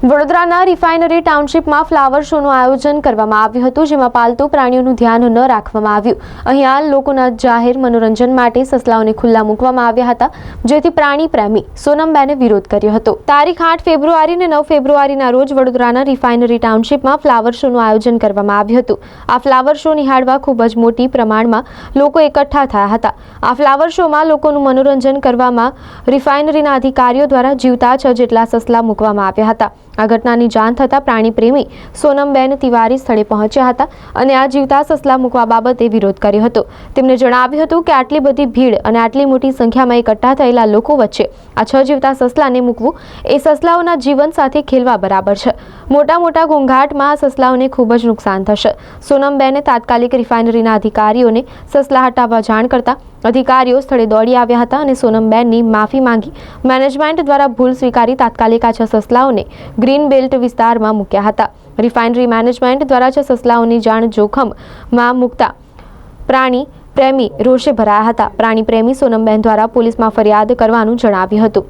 વડોદરાના refinery ટાઉનશીપમાં flower શોનું આયોજન કરવામાં આવ્યું હતું, જેમાં પાલતુ પ્રાણીઓનું ધ્યાન ન રાખવામાં આવ્યું. અહીં હાલ લોકોના જાહેર મનોરંજન માટે સસલાઓને ખુલ્લા મૂકવામાં આવ્યા હતા, જેથી પ્રાણી પ્રેમી સોનમબેને વિરોધ કર્યો હતો. તારીખ આઠ ફેબ્રુઆરી અને નવ ફેબ્રુઆરીના રોજ વડોદરાના રિફાઇનરી ટાઉનશીપમાં ફ્લાવર શોનું આયોજન કરવામાં આવ્યું હતું. આ ફ્લાવર શો નિહાળવા ખૂબ જ મોટી પ્રમાણમાં લોકો એકઠા થયા હતા. આ ફ્લાવર શોમાં લોકોનું મનોરંજન કરવામાં રિફાઇનરીના અધિકારીઓ દ્વારા જીવતા છ જેટલા સસલા મૂકવામાં આવ્યા હતા. આ ઘટનાની જાણ થતાં પ્રાણી પ્રેમી સોનમબેન તિવારી સ્થળે પહોંચ્યા હતા અને આ જીવતા સસલા મૂકવા બાબતે વિરોધ કર્યો હતો. તેમણે જણાવ્યું હતું કે આટલી બધી ભીડ અને આટલી મોટી સંખ્યામાં એકઠા થયેલા લોકો વચ્ચે આ છ જીવતા સસલાને મૂકવું એ સસલાઓના જીવન સાથે ખેલવા બરાબર છે. મોટા મોટા ઘોંઘાટમાં સસલાઓને ખૂબ જ નુકસાન થશે. સોનમબેને તાત્કાલિક રિફાઇનરીના અધિકારીઓને સસલા હટાવવા જાણ કરતા અધિકારીઓ સ્થળે દોડી આવ્યા હતા અને સોનમબેનની માફી માંગી. મેનેજમેન્ટ દ્વારા ભૂલ સ્વીકારી તાત્કાલિક આ છ સસલાઓને ગ્રીન બેલ્ટ વિસ્તારમાં મૂક્યા હતા. રિફાઇનરી મેનેજમેન્ટ દ્વારા છ સસલાઓની જાણ જોખમમાં મૂકતા પ્રાણી પ્રેમી રોષે ભરાયા હતા. પ્રાણી પ્રેમી સોનમબેન દ્વારા પોલીસમાં ફરિયાદ કરવાનું જણાવ્યું હતું.